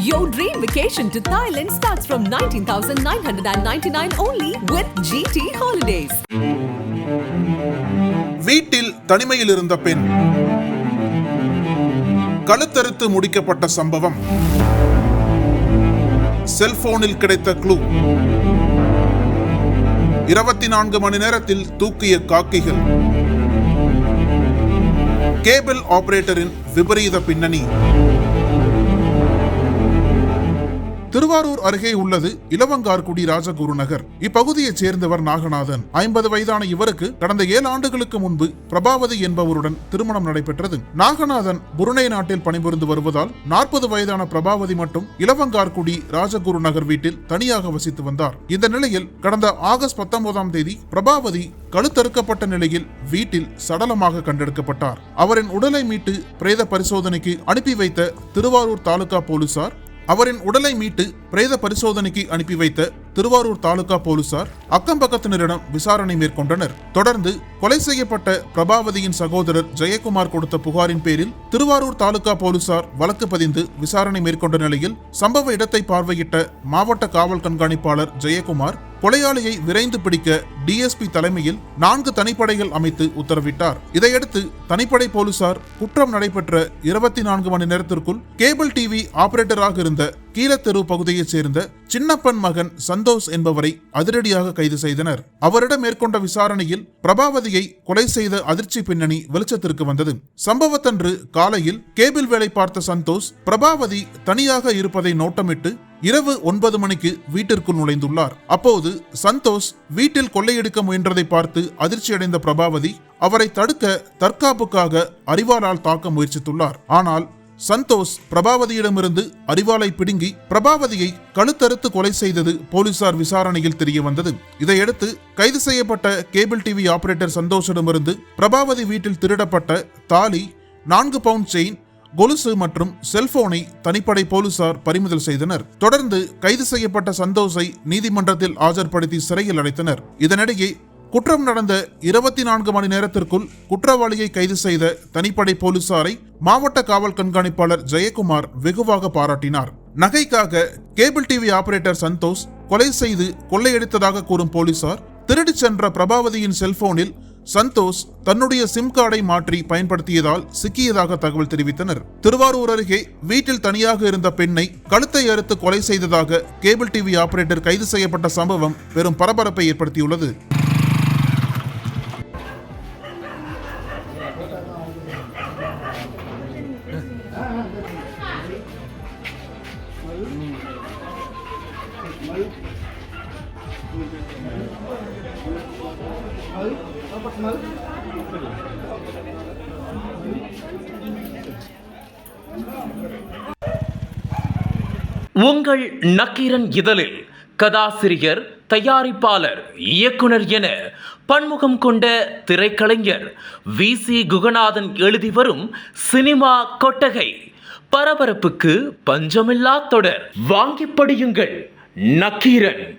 Your dream vacation to Thailand starts from 19,999 only with GT Holidays. வீட்டில் தனிமையில் இருந்த பெண். கழுத்தறுத்து முடிக்கப்பட்ட சம்பவம். செல்போனில் கிடைத்த க்ளூ இருபத்தி நான்கு மணி நேரத்தில் தூக்கிய காக்கிகள். கேபிள் ஆபரேட்டரின் விபரீத பின்னணி. திருவாரூர் அருகே உள்ளது இளவங்கார்குடி ராஜகுரு நகர் இப்பகுதியைச் சேர்ந்தவர் நாகநாதன். ஐம்பது வயதான இவருக்கு கடந்த ஏழு ஆண்டுகளுக்கு முன்பு பிரபாவதி என்பவருடன் திருமணம் நடைபெற்றது. நாகநாதன் புருணை நாட்டில் பணிபுரிந்து வருவதால் நாற்பது வயதான பிரபாவதி மட்டும் இளவங்கார்குடி ராஜகுரு நகர் வீட்டில் தனியாக வசித்து வந்தார். இந்த நிலையில் கடந்த ஆகஸ்ட் பத்தொன்பதாம் தேதி பிரபாவதி கழுத்தறுக்கப்பட்ட நிலையில் வீட்டில் சடலமாக கண்டெடுக்கப்பட்டார். அவரின் உடலை மீட்டு பிரேத பரிசோதனைக்கு அனுப்பி வைத்த திருவாரூர் தாலுகா போலீசார் அவரின் உடலை மீட்டு பிரேத பரிசோதனைக்கு அனுப்பி வைத்த திருவாரூர் தாலுகா போலீசார் அக்கம் பக்கத்தினரிடம் விசாரணை மேற்கொண்டனர். தொடர்ந்து கொலை செய்யப்பட்ட பிரபாவதியின் சகோதரர் ஜெயக்குமார் கொடுத்த புகாரின் பேரில் திருவாரூர் தாலுகா போலீசார் வழக்கு பதிந்து விசாரணை மேற்கொண்ட நிலையில் சம்பவ இடத்தை பார்வையிட்ட மாவட்ட காவல் கண்காணிப்பாளர் ஜெயக்குமார் கொலையாளியை விரைந்து பிடிக்க டிஎஸ்பி தலைமையில் நான்கு தனிப்படைகள் அமைத்து உத்தரவிட்டார். இதையடுத்து தனிப்படை போலீசார் குற்றம் நடைபெற்ற இருபத்தி நான்கு மணி நேரத்திற்குள் கேபிள் டிவி ஆபரேட்டராக இருந்த கீழத்தெரு பகுதியைச் சேர்ந்த சின்னப்பன் மகன் சந்தோஷ் என்பவரை அதிரடியாக கைது செய்தனர். அவரிடம் மேற்கொண்ட விசாரணையில் பிரபாவதியை கொலை செய்த அதிர்ச்சி பின்னணி வெளிச்சத்திற்கு வந்தது. சம்பவத்தன்று காலையில் கேபிள் வேலை பார்த்த சந்தோஷ் பிரபாவதி தனியாக இருப்பதை நோட்டமிட்டு இரவு ஒன்பது மணிக்கு வீட்டிற்குள் நுழைந்துள்ளார். அப்போது சந்தோஷ் வீட்டில் கொள்ளையடிக்க முயன்றதை பார்த்து அதிர்ச்சியடைந்த பிரபாவதி அவரை தடுக்க தற்காப்புக்காக அறிவாளால் தாக்க முயற்சித்துள்ளார். ஆனால் சந்தோஷ் பிரபாவதியிடமிருந்து அறிவாளை பிடுங்கி பிரபாவதியை கழுத்தறுத்து கொலை செய்தது போலீசார் விசாரணையில் தெரிய வந்தது இதையடுத்து கைது செய்யப்பட்ட கேபிள் டிவி ஆபரேட்டர் சந்தோஷிடமிருந்து பிரபாவதி வீட்டில் திருடப்பட்ட தாலி நான்கு பவுண்ட் செயின் கொலுசு மற்றும் செல்போனை தனிப்படை போலீசார் பறிமுதல் செய்தனர். தொடர்ந்து கைது செய்யப்பட்ட சந்தோஷை நீதிமன்றத்தில் ஆஜர்படுத்தி சிறையில் அடைத்தனர். இதனிடையே குற்றம் நடந்த இருபத்தி நான்கு மணி நேரத்திற்குள் குற்றவாளியை கைது செய்த தனிப்படை போலீசாரை மாவட்ட காவல் கண்காணிப்பாளர் ஜெயக்குமார் வெகுவாக பாராட்டினார். நகைக்காக கேபிள் டிவி ஆபரேட்டர் சந்தோஷ் கொலை செய்து கொள்ளையடித்ததாக கூறும் போலீசார் திருடிச் சென்ற பிரபாவதியின் செல்போனில் சந்தோஷ் தன்னுடைய சிம் கார்டை மாற்றி பயன்படுத்தியதால் சிக்கியதாக தகவல் தெரிவித்தனர். திருவாரூர் அருகே வீட்டில் தனியாக இருந்த பெண்ணை கழுத்தை அறுத்து கொலை செய்ததாக கேபிள் டிவி ஆபரேட்டர் கைது செய்யப்பட்ட சம்பவம் பெரும் பரபரப்பை ஏற்படுத்தியுள்ளது. உங்கள் நக்கீரன் இதழில் கதாசிரியர் தயாரிப்பாளர் இயக்குனர் என பன்முகம் கொண்ட திரைக்கலைஞர் வி. சி. குகநாதன் எழுதி வரும் சினிமா கொட்டகை பரபரப்புக்கு பஞ்சமில்லா தொடர். வாங்கி படியுங்கள் நக்கீரன்.